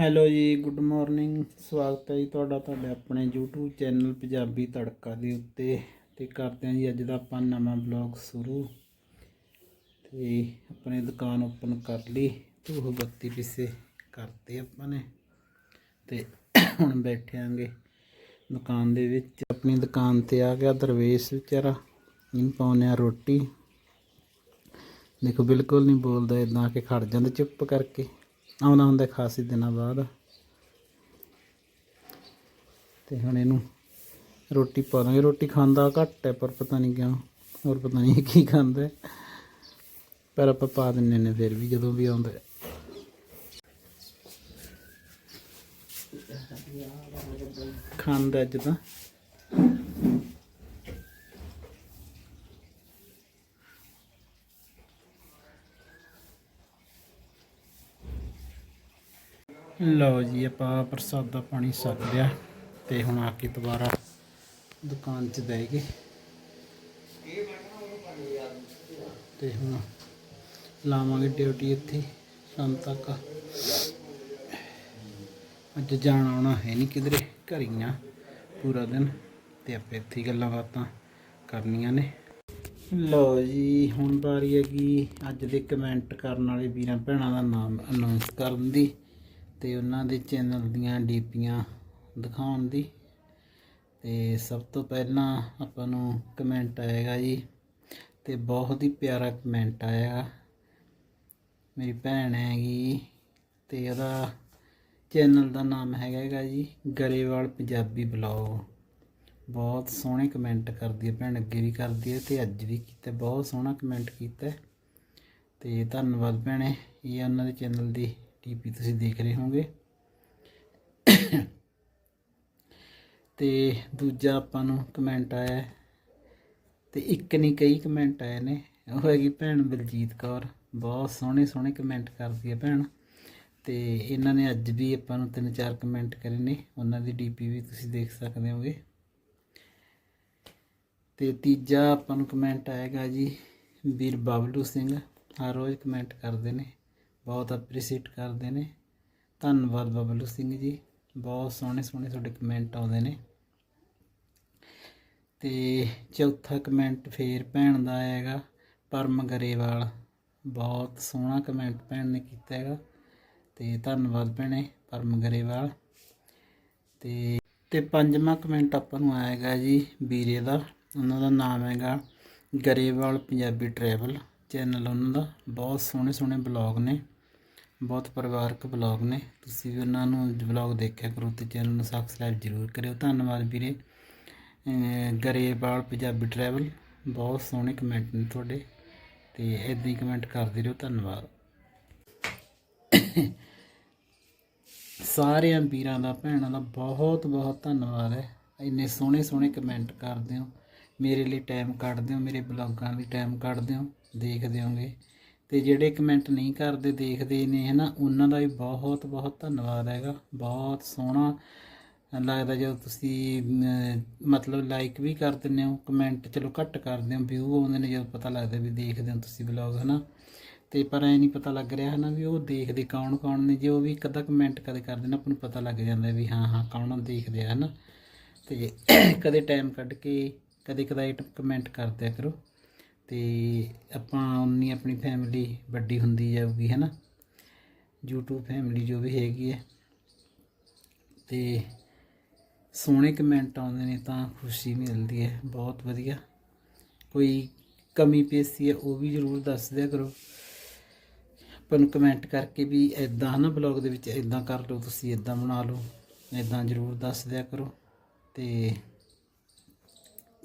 Hello ਜੀ good morning ਸਵਾਗਤ ਹੈ ਜੀ ਤੁਹਾਡਾ, ਤੁਹਾਡੇ ਆਪਣੇ YouTube ਚੈਨਲ ਪੰਜਾਬੀ ਤੜਕਾ ਦੇ ਉੱਤੇ। ਤੇ ਕਰਦੇ ਹਾਂ ਜੀ, ਅੱਜ ਦਾ ਆਪਾਂ ਨਵਾਂ ਬਲੌਗ ਸ਼ੁਰੂ। ਤੇ ਆਪਣੇ ਦੁਕਾਨ ਓਪਨ ਕਰ ਲਈ, ਧੂਹ ਬੱਤੀ ਪਿੱਛੇ ਕਰਤੇ ਆਪਾਂ ਨੇ। ਤੇ ਹੁਣ ਬੈਠਿਆਂਗੇ ਦੁਕਾਨ ਦੇ ਵਿੱਚ। ਆਪਣੀ ਦੁਕਾਨ ਤੇ ਆ ਗਿਆ ਦਰਵੇਸ਼ ਵਿਚਾਰਾ। ਇਹਨੂੰ ਪਾਉਂਦੇ ਆ ਰੋਟੀ। ਦੇਖੋ, ਬਿਲਕੁਲ ਨਹੀਂ ਬੋਲਦਾ ਇਦਾਂ ਕਿ ਖੜ ਜਾਂਦਾ ਚੁੱਪ ਕਰਕੇ। ਆਉਂਦਾ ਹੁੰਦਾ ਖਾਸੀ ਦਿਨਾਂ ਬਾਅਦ। ਤੇ ਹੁਣ ਇਹਨੂੰ ਰੋਟੀ ਪਾ ਦਾਂਗੇ। ਰੋਟੀ ਖਾਂਦਾ ਘੱਟ ਹੈ, ਪਰ ਪਤਾ ਨਹੀਂ ਕਿਉਂ, ਹੋਰ ਪਤਾ ਨਹੀਂ ਕੀ ਖਾਂਦਾ ਪਰ ਆਪਾਂ ਪਾ ਦਿੰਨੇ ਨੇ, ਫਿਰ ਵੀ ਜਦੋਂ ਵੀ ਆਉਂਦਾ ਖਾਂਦਾ ਅੱਜ ਤਾਂ। ਲਓ ਜੀ, ਆਪਾਂ ਪ੍ਰਸਾਦਾ ਪਾਣੀ ਛਕ ਲਿਆ ਤੇ ਹੁਣ ਆ ਕੇ ਦੁਬਾਰਾ ਦੁਕਾਨ 'ਚ ਬਹਿ ਗਏ। ਤੇ ਹੁਣ ਲਾਵਾਂਗੇ ਡਿਊਟੀ ਇੱਥੇ, ਸ਼ਾਮ ਤੱਕ। ਅੱਜ ਜਾਣਾ ਆਉਣਾ ਹੈ ਨਹੀਂ ਕਿਧਰੇ ਘਰੀਆਂ ਪੂਰਾ ਦਿਨ। ਤੇ ਆਪੇ ਇੱਥੇ ਗੱਲਾਂ ਬਾਤਾਂ ਕਰਨੀਆਂ ਨੇ। ਲਓ ਜੀ, ਹੁਣ ਵਾਰੀ ਹੈਗੀ ਅੱਜ ਦੇ ਕਮੈਂਟ ਕਰਨ ਵਾਲੇ ਵੀਰਾਂ ਭੈਣਾਂ ਦਾ ਨਾਮ ਅਨਾਉਂਸ ਕਰਨ ਦੀ। ਤੇ ਉਹਨਾਂ ਦੇ ਚੈਨਲ ਦੀਆਂ ਡੀਪੀਆਂ ਦਿਖਾਉਣ ਦੀ। ਤੇ ਸਭ ਤੋਂ ਪਹਿਲਾਂ ਆਪਾਂ ਨੂੰ ਕਮੈਂਟ ਆਏਗਾ ਜੀ, ਤੇ ਬਹੁਤ ਹੀ ਪਿਆਰਾ ਕਮੈਂਟ ਆਇਆ ਮੇਰੀ ਭੈਣ ਹੈਗੀ ਤੇ ਉਹਦਾ ਚੈਨਲ ਦਾ ਨਾਮ ਹੈਗਾ ਹੈਗਾ ਜੀ, ਗਰੇਵਾਲ ਪੰਜਾਬੀ ਬਲੌਗ। ਬਹੁਤ ਸੋਹਣੇ ਕਮੈਂਟ ਕਰਦੀ ਹੈ ਭੈਣ, ਅੱਗੇ ਵੀ ਕਰਦੀ ਹੈ ਤੇ ਅੱਜ ਵੀ ਕੀਤਾ, ਬਹੁਤ ਸੋਹਣਾ ਕਮੈਂਟ ਕੀਤਾ। ਹੈ। ਤੇ ਧੰਨਵਾਦ ਭੈਣੇ, ਇਹ ਉਹਨਾਂ ਦੇ ਚੈਨਲ ਦੀ। ਟੀਪੀ ਤੁਸੀਂ ਦੇਖ ਰਹੇ ਹੋਵੋਗੇ। ਤੇ ਦੂਜਾ ਆਪਾਂ ਨੂੰ ਕਮੈਂਟ ਆਇਆ ਹੈ। ਤੇ ਇੱਕ ਨਹੀਂ ਕਈ ਕਮੈਂਟ ਆਏ ਨੇ। ਉਹ ਹੈਗੀ ਭੈਣ ਬਲਜੀਤ ਕੌਰ। ਬਹੁਤ ਸੋਹਣੇ ਸੋਹਣੇ ਕਮੈਂਟ ਕਰਦੀ ਹੈ ਭੈਣ। ਤੇ ਇਹਨਾਂ ਨੇ ਅੱਜ ਵੀ ਆਪਾਂ ਨੂੰ ਤਿੰਨ ਚਾਰ ਕਮੈਂਟ ਕਰੇ ਨੇ। ਉਹਨਾਂ ਦੀ ਡੀਪੀ ਵੀ ਤੁਸੀਂ ਦੇਖ ਸਕਦੇ ਹੋਗੇ ਤੇ ਤੀਜਾ ਆਪਾਂ ਨੂੰ ਕਮੈਂਟ ਆਏਗਾ ਜੀ ਵੀਰ ਬਾਬਲੂ ਸਿੰਘ। ਹਰ ਰੋਜ਼ ਕਮੈਂਟ ਕਰਦੇ ਨੇ। ਬਹੁਤ ਅਪਰੀਸ਼ੀਏਟ ਕਰਦੇ ਨੇ। ਧੰਨਵਾਦ ਬਬਲੂ ਸਿੰਘ ਜੀ। ਬਹੁਤ ਸੋਹਣੇ ਸੋਹਣੇ ਤੁਹਾਡੇ ਕਮੈਂਟ ਆਉਂਦੇ ਨੇ। ਤੇ ਚੌਥਾ ਕਮੈਂਟ ਫੇਰ ਭੈਣ ਦਾ ਆਏਗਾ, ਪਰਮ ਗਰੇਵਾਲ। ਬਹੁਤ ਸੋਹਣਾ ਕਮੈਂਟ ਭੈਣ ਨੇ ਕੀਤਾ ਹੈਗਾ। ਤੇ ਧੰਨਵਾਦ ਭੈਣੇ, ਪਰਮ ਗਰੇਵਾਲ। ਤੇ ਤੇ ਪੰਜਵਾਂ ਕਮੈਂਟ ਆਪਾਂ ਨੂੰ ਆਏਗਾ ਜੀ ਵੀਰੇ ਦਾ। ਉਹਨਾਂ ਦਾ ਨਾਮ ਹੈਗਾ ਗਰੇਵਾਲ ਪੰਜਾਬੀ ਟਰੈਵਲ ਚੈਨਲ ਉਹਨਾਂ ਦਾ। ਬਹੁਤ ਸੋਹਣੇ ਸੋਹਣੇ ਬਲੌਗ ਨੇ। ਬਹੁਤ ਪਰਿਵਾਰਕ ਬਲੌਗ ਨੇ। ਤੁਸੀਂ ਵੀ ਉਹਨਾਂ ਨੂੰ ਬਲੌਗ ਦੇਖਿਆ ਕਰੋ ਤੇ ਚੈਨਲ ਨੂੰ ਸਬਸਕ੍ਰਾਈਬ ਜ਼ਰੂਰ ਕਰਿਓ। ਧੰਨਵਾਦ ਵੀਰੇ। ਅਹ ਗਰੇਵਾਲ ਪੰਜਾਬੀ ਟਰੈਵਲ ਬਹੁਤ ਸੋਹਣੇ ਕਮੈਂਟ ਨੇ ਤੁਹਾਡੇ। ਤੇ ਇਦਾਂ ਹੀ ਕਮੈਂਟ ਕਰਦੇ ਰਹੋ। ਧੰਨਵਾਦ। ਸਾਰਿਆਂ ਵੀਰਾਂ ਦਾ, ਭੈਣਾਂ ਦਾ ਬਹੁਤ ਬਹੁਤ ਧੰਨਵਾਦ ਹੈ। ਇੰਨੇ ਸੋਹਣੇ ਸੋਹਣੇ ਕਮੈਂਟ ਕਰਦੇ ਹੋ। ਮੇਰੇ ਲਈ ਟਾਈਮ ਕੱਢਦੇ ਹੋ, ਮੇਰੇ ਬਲੌਗਾਂ ਲਈ ਟਾਈਮ ਕੱਢਦੇ ਹੋ। ਦੇਖਦੇ ਹੋਗੇ। ਤੇ ਜਿਹੜੇ ਕਮੈਂਟ ਨਹੀਂ ਕਰਦੇ, ਦੇਖਦੇ ਨੇ, ਹਨਾ, ਉਹਨਾਂ ਦਾ ਵੀ ਬਹੁਤ ਬਹੁਤ ਧੰਨਵਾਦ ਹੈਗਾ। ਬਹੁਤ ਸੋਹਣਾ ਲੱਗਦਾ ਜਦੋਂ ਤੁਸੀਂ ਮਤਲਬ ਲਾਈਕ ਵੀ ਕਰ ਦਿੰਦੇ ਹੋ ਕਮੈਂਟ ਚਲੋ ਘੱਟ ਕਰਦੇ ਹੋ ਵਿਊ ਆਉਂਦੇ ਨੇ ਜਦੋਂ ਪਤਾ ਲੱਗਦਾ ਵੀ ਦੇਖਦੇ ਹੋ ਤੁਸੀਂ ਬਲੌਗ ਹਨਾ। ਤੇ ਪਰ ਐ ਨਹੀਂ ਪਤਾ ਲੱਗ ਰਿਹਾ, ਹਨਾ, ਵੀ ਉਹ ਦੇਖਦੇ ਕੌਣ ਕੌਣ ਨੇ, ਜੇ ਉਹ ਵੀ ਇੱਕ ਅੱਧਾ ਕਮੈਂਟ ਕਦੇ ਕਰਦੇ ਨੇ ਆਪਾਂ ਨੂੰ ਪਤਾ ਲੱਗ ਜਾਂਦਾ ਵੀ ਹਾਂ ਹਾਂ, ਕੌਣ ਦੇਖਦੇ ਆ, ਹਨਾ। ਤੇ ਕਦੇ ਟਾਈਮ ਕੱਢ ਕੇ, ਕਦੇ ਕਦਾਈ ਕਮੈਂਟ ਕਰਦਿਆ ਕਰੋ। ਤੇ ਆਪਾਂ ਉਨੀ ਆਪਣੀ ਫੈਮਿਲੀ ਵੱਡੀ ਹੁੰਦੀ ਜਾਊਗੀ ਨਾ YouTube ਫੈਮਿਲੀ ਜੋ ਵੀ ਹੈਗੀ ਹੈ। ਤੇ ਸੋਹਣੇ ਕਮੈਂਟ ਆਉਂਦੇ ਨੇ ਤਾਂ ਖੁਸ਼ੀ ਮਿਲਦੀ ਹੈ, ਬਹੁਤ ਵਧੀਆ। ਕੋਈ ਕਮੀ ਪੇਸ਼ੀ ਹੈ, ਉਹ ਵੀ ਜ਼ਰੂਰ ਦੱਸ ਦਿਆ ਕਰੋ। ਆਪਾਂ ਨੂੰ ਕਮੈਂਟ ਕਰਕੇ ਵੀ ਇਦਾਂ ਹਨਾ ਬਲੌਗ ਦੇ ਵਿੱਚ ਇਦਾਂ ਕਰ ਲਓ, ਤੁਸੀਂ ਇਦਾਂ ਬਣਾ ਲਓ ਇਦਾਂ ਜ਼ਰੂਰ ਦੱਸ ਦਿਆ ਕਰੋ। ਤੇ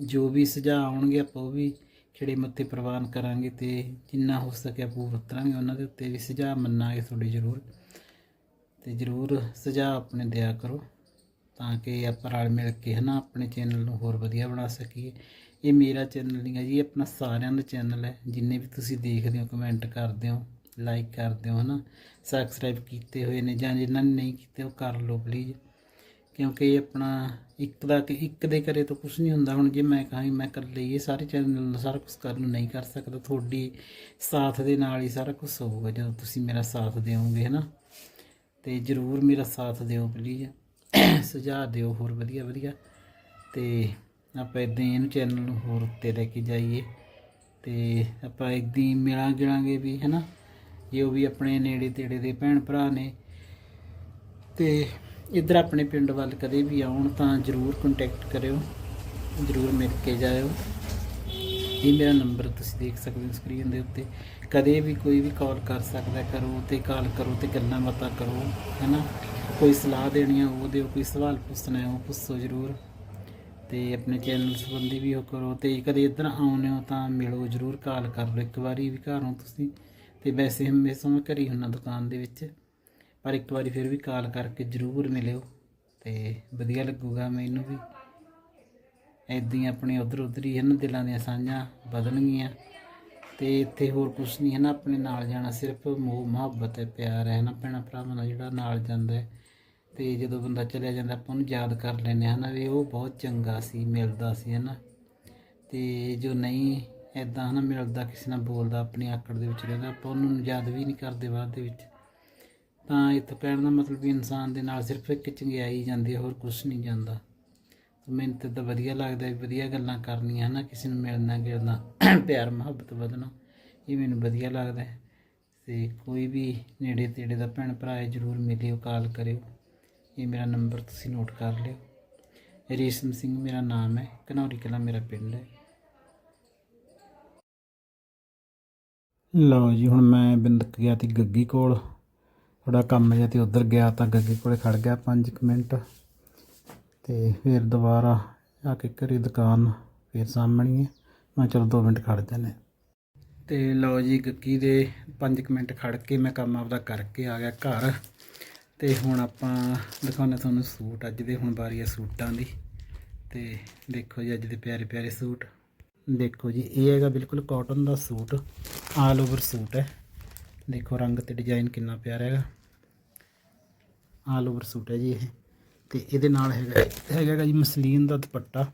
ਜੋ ਵੀ ਸੁਝਾਅ ਆਉਣਗੇ, ਆਪਾਂ ਉਹ ਵੀ ਖਿੜੇ ਮੱਥੇ ਪ੍ਰਵਾਨ ਕਰਾਂਗੇ ਤੇ ਜਿੰਨਾ ਹੋ ਸਕੇ ਆਪਾਂ ਵਰਤਾਂਗੇ ਉਹਨਾਂ ਦੇ ਉੱਤੇ ਵੀ ਸੁਝਾਅ ਮੰਨਾਂਗੇ ਤੁਹਾਡੇ ਜ਼ਰੂਰ। ਤੇ ਜ਼ਰੂਰ ਸੁਝਾਅ ਆਪਣੇ ਦਿਆ ਕਰੋ ਤਾਂ ਕਿ ਆਪਾਂ ਰਲ ਮਿਲ ਕੇ ਹਨਾ ਆਪਣੇ ਚੈਨਲ ਨੂੰ ਹੋਰ ਵਧੀਆ ਬਣਾ ਸਕੀਏ। ਇਹ ਮੇਰਾ ਚੈਨਲ ਨਹੀਂ ਹੈ ਜੀ ਆਪਣਾ ਸਾਰਿਆਂ ਦਾ ਚੈਨਲ ਹੈ। ਜਿੰਨੇ ਵੀ ਤੁਸੀਂ ਦੇਖਦੇ ਹੋ, ਕਮੈਂਟ ਕਰਦੇ ਹੋ, ਲਾਈਕ ਕਰਦੇ ਹੋ ਹਨਾ ਸਬਸਕ੍ਰਾਈਬ ਕੀਤੇ ਹੋਏ ਨੇ ਜਾਂ ਜਿਨ੍ਹਾਂ ਨੇ ਨਹੀਂ ਕੀਤੇ ਉਹ ਕਰ ਲਓ ਪਲੀਜ਼ ਕਿਉਂਕਿ ਆਪਣਾ ਇੱਕ ਦਾ ਇੱਕ ਦੇ ਕਰੇ ਤਾਂ ਕੁਝ ਨਹੀਂ ਹੁੰਦਾ। ਹੁਣ ਜੇ ਮੈਂ ਕਹਾਂ ਮੈਂ ਇਕੱਲੇ ਇਹ ਸਾਰੇ ਚੈਨਲ ਨੂੰ, ਸਾਰਾ ਕੁਝ ਕਰਨ ਨਹੀਂ ਕਰ ਸਕਦਾ, ਤੁਹਾਡੀ ਸਾਥ ਦੇ ਨਾਲ ਹੀ ਸਾਰਾ ਕੁਝ ਹੋਊਗਾ ਜਦੋਂ ਤੁਸੀਂ ਮੇਰਾ ਸਾਥ ਦਿਓਗੇ ਹੈ ਨਾ ਤੇ ਜਰੂਰ ਮੇਰਾ ਸਾਥ ਦਿਓ ਪਲੀਜ਼ ਸੁਝਾਅ ਦਿਓ ਹੋਰ ਵਧੀਆ ਵਧੀਆ। ਤੇ ਆਪਾਂ ਇਦਾਂ ਇਹਨੂੰ ਚੈਨਲ ਨੂੰ ਹੋਰ ਉੱਤੇ ਲੈ ਕੇ ਜਾਈਏ। ਤੇ ਆਪਾਂ ਇਦਾਂ ਹੀ ਮਿਲਾਂ ਗਿਲਾਂਗੇ ਵੀ, ਹੈਨਾ? ਉਹ ਵੀ ਆਪਣੇ ਨੇੜੇ ਤੇੜੇ ਦੇ ਭੈਣ ਭਰਾ ਨੇ, ਤੇ ਇੱਧਰ ਆਪਣੇ ਪਿੰਡ ਵੱਲ ਕਦੇ ਵੀ ਆਉਣ ਤਾਂ ਜਰੂਰ ਕੰਟੈਕਟ ਕਰਿਓ, ਜਰੂਰ ਮਿਲ ਕੇ ਜਾਇਓ। ਇਹ ਮੇਰਾ ਨੰਬਰ ਤੁਸੀਂ ਦੇਖ ਸਕਦੇ ਹੋ ਸਕਰੀਨ ਦੇ ਉੱਤੇ। ਕਦੇ ਵੀ ਕੋਈ ਵੀ ਕਾਲ ਕਰ ਸਕਦਾ, ਕਰੋ ਤੇ ਕਾਲ ਕਰੋ ਤੇ ਗੱਲਾਂ ਬਾਤਾਂ ਕਰੋ, ਹੈਨਾ? ਕੋਈ ਸਲਾਹ ਦੇਣੀ ਆ, ਉਹ ਦਿਓ, ਕੋਈ ਸਵਾਲ ਪੁੱਛਣਾ ਹੈ ਉਹ ਪੁੱਛੋ ਜਰੂਰ। ਤੇ ਆਪਣੇ ਚੈਨਲ ਸੰਬੰਧੀ ਵੀ ਉਹ ਕਰੋ ਤੇ ਕਦੇ ਇੱਧਰ ਆਉਂਦੇ ਹੋ ਤਾਂ ਮਿਲੋ ਜਰੂਰ ਕਾਲ ਕਰ ਲਓ। ਇੱਕ ਵਾਰੀ ਵੀ ਘਰ ਹੋ ਤੁਸੀਂ। ਤੇ ਵੈਸੇ ਹਮੇਸ਼ਾ ਮੈਂ ਘਰੀ ਹੁੰਨਾ ਦੁਕਾਨ ਦੇ ਵਿੱਚ। ਪਰ ਇੱਕ ਵਾਰੀ ਫਿਰ ਵੀ ਕਾਲ ਕਰਕੇ ਜਰੂਰ ਮਿਲਿਓ ਤੇ ਵਧੀਆ ਲੱਗੂਗਾ ਮੈਨੂੰ ਵੀ। ਏਦਾਂ ਹੀ ਆਪਣੇ ਉਧਰ ਉਧਰ ਹੀ ਹਨ, ਦਿਲਾਂ ਦੀਆਂ ਸਾਂਝਾਂ ਵਧਣਗੀਆਂ ਤੇ ਇੱਥੇ ਹੋਰ ਕੁਝ ਨਹੀਂ ਹੈ ਨਾ ਆਪਣੇ ਨਾਲ ਜਾਣਾ ਸਿਰਫ ਮੋਹ, ਮੁਹੱਬਤ ਹੈ ਪਿਆਰ ਹੈ ਨਾ ਭੈਣਾਂ ਭਰਾਵਾਂ ਦਾ ਜਿਹੜਾ ਨਾਲ ਜਾਂਦਾ ਹੈ। ਤੇ ਜਦੋਂ ਬੰਦਾ ਚਲਿਆ ਜਾਂਦਾ, ਆਪਾਂ ਉਹਨੂੰ ਯਾਦ ਕਰ ਲੈਂਦੇ ਹਾਂ ਨਾ ਵੀ ਉਹ ਬਹੁਤ ਚੰਗਾ ਸੀ, ਮਿਲਦਾ ਸੀ, ਹੈ ਨਾ। ਤੇ ਜੋ ਨਹੀਂ ਐਦਾਂ ਹਨਾ ਮਿਲਦਾ, ਕਿਸੇ ਨਾਲ ਬੋਲਦਾ, ਆਪਣੀ ਆਕੜ ਦੇ ਵਿੱਚ ਰਹਿੰਦਾ, ਆਪਾਂ ਉਹਨੂੰ ਯਾਦ ਵੀ ਨਹੀਂ ਕਰਦੇ ਬਾਅਦ ਦੇ ਵਿੱਚ। ਤਾਂ ਇੱਥੋਂ ਕਹਿਣ ਦਾ ਮਤਲਬ ਵੀ ਇਨਸਾਨ ਦੇ ਨਾਲ ਸਿਰਫ ਇੱਕ ਚੰਗਿਆਈ ਜਾਂਦੀ ਹੋਰ ਕੁਝ ਨਹੀਂ ਜਾਂਦਾ। ਤੇ ਤਾਂ ਵਧੀਆ ਲੱਗਦਾ ਵੀ ਵਧੀਆ ਗੱਲਾਂ ਕਰਨੀਆਂ ਨਾ ਕਿਸੇ ਨੂੰ ਮਿਲਣਾ, ਗਿਲਣਾ, ਪਿਆਰ, ਮੁਹੱਬਤ, ਵਧਣਾ, ਇਹ ਮੈਨੂੰ ਵਧੀਆ ਲੱਗਦਾ ਹੈ। ਤੇ ਕੋਈ ਵੀ ਨੇੜੇ ਤੇੜੇ ਦਾ ਭੈਣ ਭਰਾ ਹੈ, ਜਰੂਰ ਮਿਲਿਓ, ਕਾਲ ਕਰਿਓ। ਇਹ ਮੇਰਾ ਨੰਬਰ ਤੁਸੀਂ ਨੋਟ ਕਰ ਲਿਓ। ਰੇਸ਼ਮ ਸਿੰਘ ਮੇਰਾ ਨਾਮ ਹੈ, ਘਨੌਰੀ ਕਲਾ ਮੇਰਾ ਪਿੰਡ ਹੈ। ਲਓ ਜੀ, ਹੁਣ ਮੈਂ ਬਿੰਦਕ ਗਿਆ ਤੇ ਗੱਗੀ ਕੋਲ। ਥੋੜਾ ਕੰਮ ਜਿਹਾ ਤੇ ਉਧਰ ਗਿਆ ਤਾਂ ਗੱਗੀ ਕੋਲੇ ਖੜ ਗਿਆ 5 ਮਿੰਟ। ਤੇ ਫਿਰ ਦੁਬਾਰਾ ਆ ਕੇ ਘਰੇ ਦੁਕਾਨ ਫਿਰ ਸਾਹਮਣੀ ਹੈ। ਮੈਂ ਚਲੋ 2 ਮਿੰਟ ਖੜ ਜਾਂਦੇ ਤੇ ਲਓ ਜੀ ਗੱਗੀ ਦੇ 5 ਮਿੰਟ ਖੜ ਕੇ ਮੈਂ ਕੰਮ ਆਪਦਾ ਕਰਕੇ ਆ ਗਿਆ ਘਰ। ਤੇ ਹੁਣ ਆਪਾਂ ਦਿਖਾਉਂਦੇ ਤੁਹਾਨੂੰ ਸੂਟ ਅੱਜ ਦੇ, ਹੁਣ ਵਾਰੀ ਹੈ ਸੂਟਾਂ ਦੀ। ਤੇ ਦੇਖੋ ਜੀ ਅੱਜ ਦੇ ਪਿਆਰੇ ਪਿਆਰੇ ਸੂਟ। ਦੇਖੋ ਜੀ, ਇਹ ਹੈਗਾ ਬਿਲਕੁਲ ਕਾਟਨ ਦਾ ਸੂਟ ਆਲ ਓਵਰ ਸੂਟ ਹੈ। ਦੇਖੋ ਰੰਗ ਤੇ ਡਿਜ਼ਾਈਨ ਕਿੰਨਾ ਪਿਆਰਾ ਹੈਗਾ। ਆਲ ਓਵਰ ਸੂਟ ਹੈ ਜੀ ਇਹ। ਤੇ ਇਹਦੇ ਨਾਲ ਹੈਗਾ ਹੈਗਾ ਗਾ ਜੀ ਮਸਲੀਨ ਦਾ ਦੁਪੱਟਾ।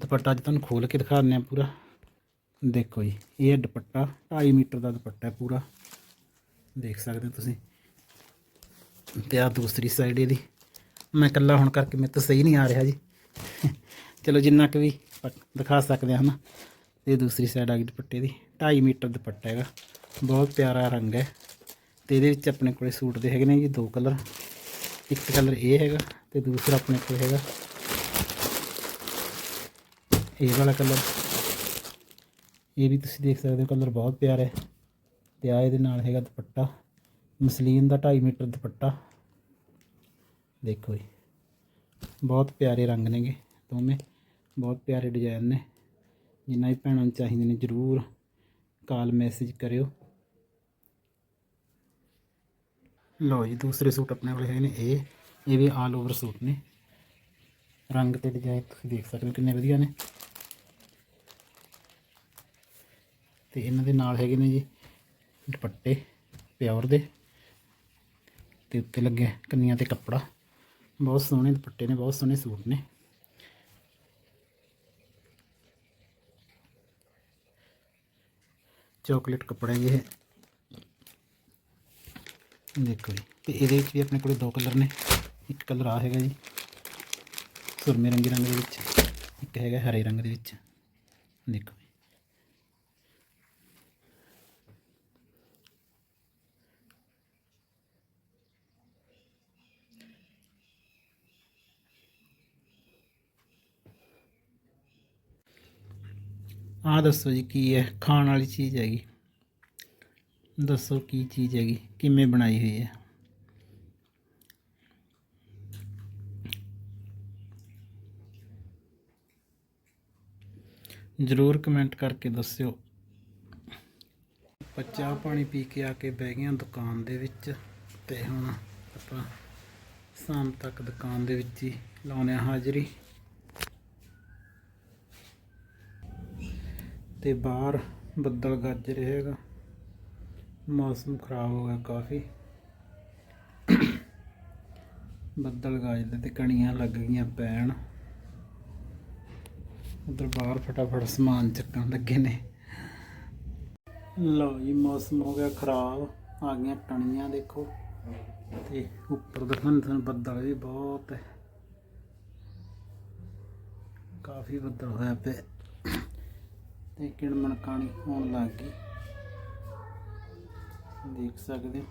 ਦੁਪੱਟਾ ਅੱਜ ਤੁਹਾਨੂੰ ਖੋਲ ਕੇ ਦਿਖਾ ਦਿੰਦੇ ਆ ਪੂਰਾ। ਦੇਖੋ ਜੀ, ਇਹ ਦੁਪੱਟਾ। 2.5 ਮੀਟਰ ਦਾ ਦੁਪੱਟਾ ਹੈ ਪੂਰਾ। ਦੇਖ ਸਕਦੇ ਹੋ ਤੁਸੀਂ। ਤੇ ਆ ਦੂਸਰੀ ਸਾਈਡ ਇਹਦੀ। ਮੈਂ ਇਕੱਲਾ ਹੁਣ ਕਰਕੇ ਮੇਰੇ ਤੋਂ ਸਹੀ ਨਹੀਂ ਆ ਰਿਹਾ ਜੀ। ਚਲੋ ਜਿੰਨਾ ਕੁ ਵੀ ਆਪਾਂ ਦਿਖਾ ਸਕਦੇ ਹਾਂ ਨਾ ਤੇ ਦੂਸਰੀ ਸਾਈਡ ਆ ਗਈ ਦੁਪੱਟੇ ਦੀ। 2.5 ਮੀਟਰ ਦੁਪੱਟਾ ਹੈਗਾ। ਬਹੁਤ ਪਿਆਰਾ ਰੰਗ ਹੈ। ਤੇ ਇਹਦੇ ਵਿੱਚ ਆਪਣੇ ਕੋਲੇ ਸੂਟ ਦੇ ਹੈਗੇ ਨੇ ਜੀ, ਦੋ ਕਲਰ। ਇੱਕ ਕਲਰ ਇਹ ਹੈਗਾ ਤੇ ਦੂਸਰਾ ਆਪਣੇ ਕੋਲ ਹੈਗਾ। ਇਹ ਵਾਲਾ ਕਲਰ। ਇਹ ਵੀ ਤੁਸੀਂ ਦੇਖ ਸਕਦੇ ਹੋ, ਕਲਰ ਬਹੁਤ ਪਿਆਰਾ ਹੈ। ਤੇ ਆ ਇਹਦੇ ਨਾਲ ਹੈਗਾ ਦੁਪੱਟਾ। ਮਸਲੀਨ ਦਾ 2.5 ਮੀਟਰ ਦੁਪੱਟਾ। ਦੇਖੋ ਜੀ। ਬਹੁਤ ਪਿਆਰੇ ਰੰਗ ਨੇਗੇ ਦੋਵੇਂ। ਬਹੁਤ ਪਿਆਰੇ ਡਿਜ਼ਾਈਨ ਨੇ। ਜਿੰਨਾ ਵੀ ਭੈਣਾਂ ਨੂੰ ਚਾਹੀਦੇ ਨੇ ਜਰੂਰ ਕਾਲ ਮੈਸੇਜ ਕਰਿਓ। ਲਓ ਜੀ, ਦੂਸਰੇ ਸੂਟ ਆਪਣੇ ਕੋਲ ਹੈਗੇ ਨੇ ਇਹ। ਇਹ ਵੀ ਆਲ ਓਵਰ ਸੂਟ ਨੇ। ਰੰਗ ਤੇ ਡਿਜ਼ਾਈਨ ਤੁਸੀਂ ਦੇਖ ਸਕਦੇ ਹੋ ਕਿੰਨੇ ਵਧੀਆ ਨੇ। ਤੇ ਇਹਨਾਂ ਦੇ ਨਾਲ ਹੈਗੇ ਨੇ ਜੀ ਦੁਪੱਟੇ ਪਿਓਰ ਦੇ। ਤੇ ਉੱਤੇ ਲੱਗਿਆ ਕੰਨੀਆਂ ਤੇ ਕੱਪੜਾ। ਬਹੁਤ ਸੋਹਣੇ ਦੁਪੱਟੇ ਨੇ, ਬਹੁਤ ਸੋਹਣੇ ਸੂਟ ਨੇ। ਚਾਕਲੇਟ ਕੱਪੜੇ ਜੀ ਇਹ। ਦੇਖੋ ਜੀ, ਤੇ ਇਹਦੇ ਵਿੱਚ ਵੀ ਆਪਣੇ ਕੋਲੇ ਦੋ ਕਲਰ ਨੇ। ਇੱਕ ਕਲਰ ਆ ਹੈਗਾ ਜੀ, ਸੁਰਮੇ ਰੰਗੀ ਰੰਗ ਦੇ ਵਿੱਚ, ਇੱਕ ਹੈਗਾ ਹਰੇ ਰੰਗ ਦੇ ਵਿੱਚ। ਦੇਖੋ ਜੀ। ਆਹ ਦੱਸੋ ਜੀ, ਕੀ ਹੈ? ਖਾਣ ਵਾਲੀ ਚੀਜ਼ ਹੈਗੀ। ਦੱਸੋ ਕੀ ਚੀਜ਼ ਹੈਗੀ? ਕਿਵੇਂ ਬਣਾਈ ਹੋਈ ਹੈ? ਜ਼ਰੂਰ ਕਮੈਂਟ ਕਰਕੇ ਦੱਸਿਓ। ਆਪਾਂ ਚਾਹ ਪਾਣੀ ਪੀ ਕੇ ਆ ਕੇ ਬਹਿ ਗਏ ਹਾਂ ਦੁਕਾਨ ਦੇ ਵਿੱਚ ਤੇ ਹੁਣ ਆਪਾਂ ਸ਼ਾਮ ਤੱਕ ਦੁਕਾਨ ਦੇ ਵਿੱਚ ਹੀ ਲਾਉਣੇ ਆ ਹਾਜ਼ਰੀ। ਤੇ ਬਾਹਰ ਬੱਦਲ ਗੱਜ ਰਿਹਾ ਹੈਗਾ। ਮੌਸਮ ਖਰਾਬ ਹੋ ਗਿਆ ਕਾਫੀ। ਬੱਦਲ ਗਾਜਦੇ ਤੇ ਕਣੀਆਂ ਲੱਗ ਗਈਆਂ ਪੈਣ। ਉਧਰ ਬਾਹਰ ਫਟਾਫਟ ਸਮਾਨ ਚੱਕਣ ਲੱਗੇ ਨੇ। ਲਓ ਜੀ, ਮੌਸਮ ਹੋ ਗਿਆ ਖਰਾਬ। ਆ ਗਈਆਂ ਟਣੀਆਂ ਦੇਖੋ। ਤੇ ਉੱਪਰ ਦਿਖਾਉਣ ਤੁਹਾਨੂੰ ਬੱਦਲ ਵੀ ਬਹੁਤ ਹੈ। ਕਾਫੀ ਬੱਦਲ ਹੋਇਆ ਪਿਆ। ਤੇ ਕਿਣਮਣ ਕਾਣੀ ਹੋਣ ਲੱਗ ਗਈ। ਦੇਖ ਸਕਦੇ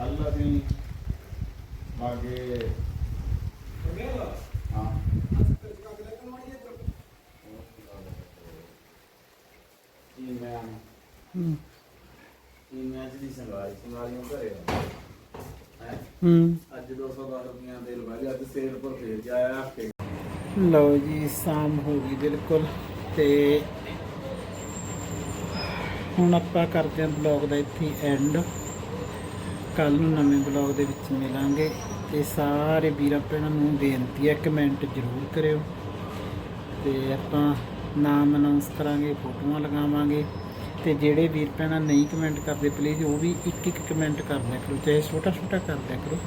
ਅੱਲਾ ਦੀ ਆਗੇ ਹਾਂ। ਇਹ ਮੈਂ ਹੂੰ। ਇਹ ਮੈਂ ਅੱਜ ਦੀ ਸੰਗਾਈ ਸੰਗਾਈਆਂ ਘਰੇ ਹੈ? ਹੂੰ। ਅੱਜ 210 ਰੁਪਈਆ ਦੇ ਲਵਾਈ ਅੱਜ ਸੇਲ ਪਰ ਫੇਰ ਜਾਇਆ ਹਫ਼ਤੇ ਲਓ ਜੀ, ਸ਼ਾਮ ਹੋ ਗਈ ਬਿਲਕੁਲ ਤੇ ਹੁਣ ਆਪਾਂ ਕਰਦੇ ਹਾਂ ਬਲੌਗ ਦਾ ਇੱਥੇ ਐਂਡ ਕੱਲ ਨੂੰ ਨਵੇਂ ਬਲੌਗ ਦੇ ਵਿੱਚ ਮਿਲਾਂਗੇ ਤੇ ਸਾਰੇ ਵੀਰਾਂ ਭੈਣਾਂ ਨੂੰ ਬੇਨਤੀ ਹੈ ਕਮੈਂਟ ਜ਼ਰੂਰ ਕਰਿਓ। ਤੇ ਆਪਾਂ ਨਾਮ ਅਨਾਉਂਸ ਕਰਾਂਗੇ, ਫੋਟੋਆਂ ਲਗਾਵਾਂਗੇ ਤੇ ਜਿਹੜੇ ਵੀਰ ਭੈਣਾਂ ਨਹੀਂ ਕਮੈਂਟ ਕਰਦੇ ਪਲੀਜ਼ ਉਹ ਵੀ ਇੱਕ ਇੱਕ ਕਮੈਂਟ ਕਰ ਦਿਆ ਕਰੋ, ਚਾਹੇ ਛੋਟਾ ਛੋਟਾ ਕਰ ਦਿਆ ਕਰੋ।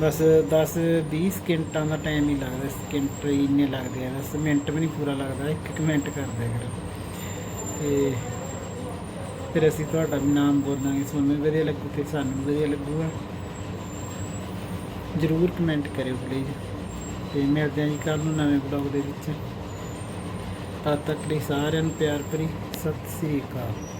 ਬਸ 10 20 ਸਕਿੰਟਾਂ ਦਾ ਟਾਈਮ ਹੀ ਲੱਗਦਾ, ਸਕਿੰਟ ਹੀ ਇੰਨੇ ਲੱਗਦੇ ਆ, ਬਸ ਮਿੰਟ ਵੀ ਨਹੀਂ ਪੂਰਾ ਲੱਗਦਾ, ਇੱਕ ਕਮੈਂਟ ਕਰ ਦਿਆ ਕਰੋ ਤੇ ਫਿਰ ਅਸੀਂ ਤੁਹਾਡਾ ਵੀ ਨਾਮ ਬੋਲਾਂਗੇ, ਤੁਹਾਨੂੰ ਵੀ ਵਧੀਆ ਲੱਗੂ ਤੇ ਸਾਨੂੰ ਵੀ ਵਧੀਆ ਲੱਗੂਗਾ। ਜਰੂਰ ਕਮੈਂਟ ਕਰਿਓ ਪਲੀਜ਼ ਤੇ ਮਿਲਦੇ ਹਾਂ ਜੀ ਕੱਲ ਨੂੰ ਨਵੇਂ ਬਲੌਗ ਦੇ ਵਿੱਚ। ਤਦ ਤੱਕ ਲਈ ਸਾਰਿਆਂ ਨੂੰ ਪਿਆਰ ਭਰੀ, ਸਤਿ ਸ੍ਰੀ ਅਕਾਲ।